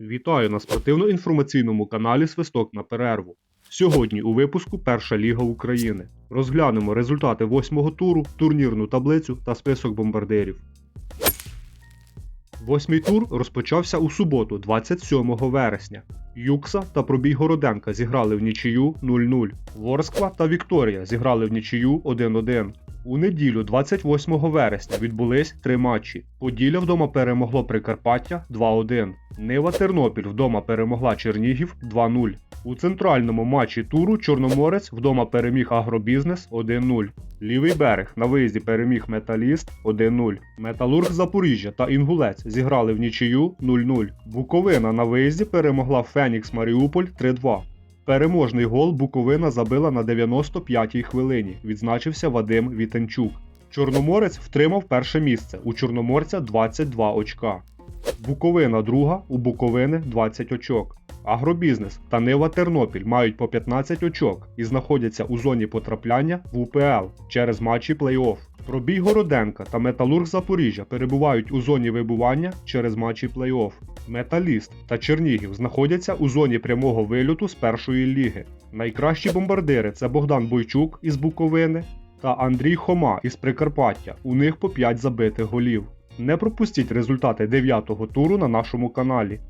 Вітаю на спортивно-інформаційному каналі Свисток на перерву. Сьогодні у випуску Перша Ліга України. Розглянемо результати восьмого туру, турнірну таблицю та список бомбардирів. Восьмий тур розпочався у суботу, 27 вересня. Юкса та Пробій Городенка зіграли в нічию 0-0. Ворскла та Вікторія зіграли в нічию 1-1. У неділю, 28 вересня, відбулись три матчі. Поділля вдома перемогло Прикарпаття 2-1. Нива Тернопіль вдома перемогла Чернігів 2-0. У центральному матчі туру Чорноморець вдома переміг Агробізнес 1-0. Лівий берег на виїзді переміг Металіст 1-0. Металург Запоріжжя та Інгулець зіграли в нічию 0-0. Буковина на виїзді перемогла Фенікс Маріуполь 3-2. Переможний гол Буковина забила на 95-й хвилині. Відзначився Вадим Вітенчук. Чорноморець втримав перше місце. У Чорноморця 22 очка. Буковина друга, у Буковини 20 очок. Агробізнес та Нива Тернопіль мають по 15 очок і знаходяться у зоні потрапляння в УПЛ через матчі плей-офф. Пробій Городенка та Металург Запоріжжя перебувають у зоні вибування через матчі плей-офф. Металіст та Чернігів знаходяться у зоні прямого вильоту з першої ліги. Найкращі бомбардири це Богдан Бойчук із Буковини та Андрій Хома із Прикарпаття. У них по 5 забитих голів. Не пропустіть результати 9-го туру на нашому каналі.